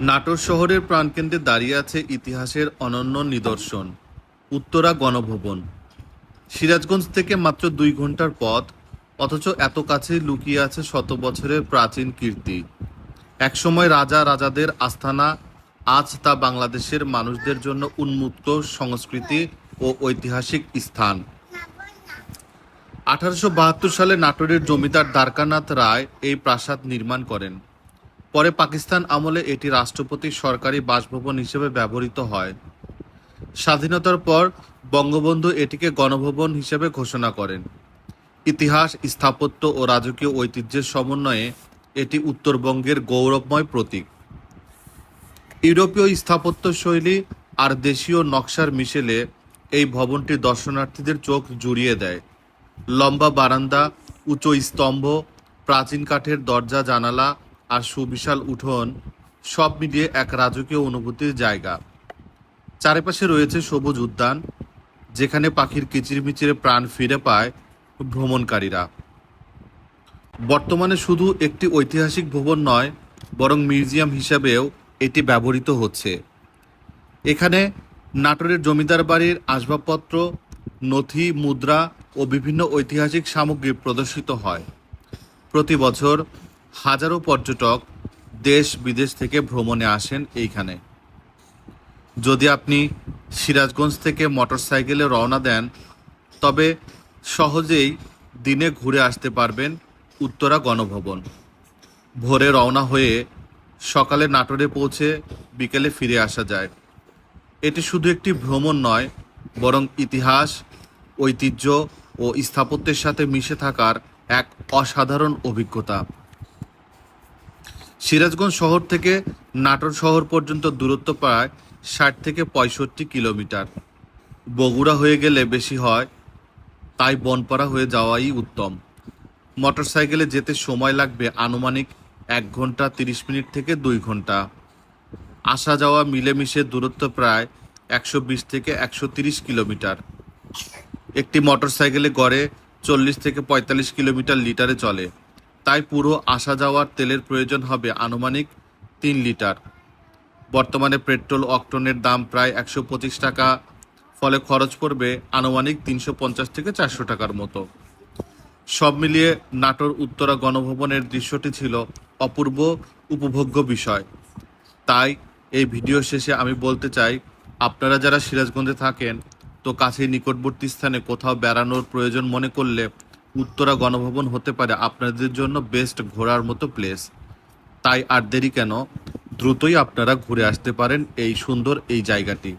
নাটোর শহরের প্রাণকেন্দ্রে দাঁড়িয়ে আছে ইতিহাসের অনন্য নিদর্শন, উত্তরা গণভবন। সিরাজগঞ্জ থেকে মাত্র দুই ঘণ্টার পথ, অথচ এত কাছে লুকিয়ে আছে শত বছরের প্রাচীন কীর্তি। একসময় রাজা রাজাদের আস্থানা, আজ তা বাংলাদেশের মানুষদের জন্য উন্মুক্ত সংস্কৃতি ও ঐতিহাসিক স্থান। আঠারোশো বাহাত্তর সালে নাটোরের জমিদার দ্বারকানাথ রায় এই প্রাসাদ নির্মাণ করেন। পরে পাকিস্তান আমলে এটি রাষ্ট্রপতির সরকারি বাসভবন হিসেবে ব্যবহৃত হয়। স্বাধীনতার পর বঙ্গবন্ধু এটিকে গণভবন হিসেবে ঘোষণা করেন। ইতিহাস, স্থাপত্য ও রাজকীয় ঐতিহ্যের সমন্বয়ে এটি উত্তরবঙ্গের গৌরবময় প্রতীক। ইউরোপীয় স্থাপত্য শৈলী আর দেশীয় নকশার মিশেলে এই ভবনটি দর্শনার্থীদের চোখ জুড়িয়ে দেয়। লম্বা বারান্দা, উঁচু স্তম্ভ, প্রাচীন কাঠের দরজা, জানালা আর সুবিশাল উঠোন সব মিলিয়ে এক রাজকীয় অনুভূতির জায়গা। চারিপাশে রয়েছে সবুজ উদ্যান, যেখানে পাখির কিচিরমিচিরে প্রাণ ফিরে পায় ভ্রমণকারীরা। বর্তমানে শুধু একটি ঐতিহাসিক ভবন নয়, বরং মিউজিয়াম হিসাবেও এটি ব্যবহৃত হচ্ছে। এখানে নাটোরের জমিদার বাড়ির আসবাবপত্র, নথি, মুদ্রা ও বিভিন্ন ঐতিহাসিক সামগ্রী প্রদর্শিত হয়। প্রতি বছর হাজারো পর্যটক দেশ বিদেশ থেকে ভ্রমণে আসেন এইখানে। যদি আপনি সিরাজগঞ্জ থেকে মোটরসাইকেলে রওনা দেন, তবে সহজেই দিনে ঘুরে আসতে পারবেন উত্তরা গণভবন। ভোরে রওনা হয়ে সকালে নাটোরে পৌঁছে বিকেলে ফিরে আসা যায়। এটি শুধু একটি ভ্রমণ নয়, বরং ইতিহাস, ঐতিহ্য ও স্থাপত্যের সাথে মিশে থাকার এক অসাধারণ অভিজ্ঞতা। সিরাজগঞ্জ শহর থেকে নাটোর শহর পর্যন্ত দূরত্ব প্রায় ষাট থেকে পঁয়ষট্টি কিলোমিটার। বগুড়া হয়ে গেলে বেশি হয়, তাই বনপাড়া হয়ে যাওয়াই উত্তম। মোটরসাইকেলে যেতে সময় লাগবে আনুমানিক এক ঘণ্টা তিরিশ মিনিট থেকে দুই ঘণ্টা। আসা যাওয়া মিলেমিশে দূরত্ব প্রায় একশো বিশ থেকে একশো তিরিশ কিলোমিটার। একটি মোটরসাইকেলে গড়ে চল্লিশ থেকে পঁয়তাল্লিশ কিলোমিটার লিটারে চলে। তাই পুরো আসা যাওয়ার তেলের প্রয়োজন হবে আনুমানিক তিন লিটার। বর্তমানে পেট্রোল অক্টনের দাম প্রায় একশো পঁচিশ টাকা, ফলে খরচ পড়বে আনুমানিক তিনশো পঞ্চাশ থেকে চারশো টাকার মতো। সব মিলিয়ে নাটোর উত্তরা গণভবনের দৃশ্যটি ছিল অপূর্ব, উপভোগ্য বিষয়। তাই এই ভিডিও শেষে আমি বলতে চাই, আপনারা যারা সিরাজগঞ্জে থাকেন, তো কাছেই নিকটবর্তী স্থানে কোথাও বেড়ানোর প্রয়োজন মনে করলে উত্তরা গণভবন হতে পারে আপনাদের জন্য বেস্ট ঘোরার মতো প্লেস তাই আর দেরি কেন? দ্রুতই আপনারা ঘুরে আসতে পারেন এই সুন্দর এই জায়গাটি।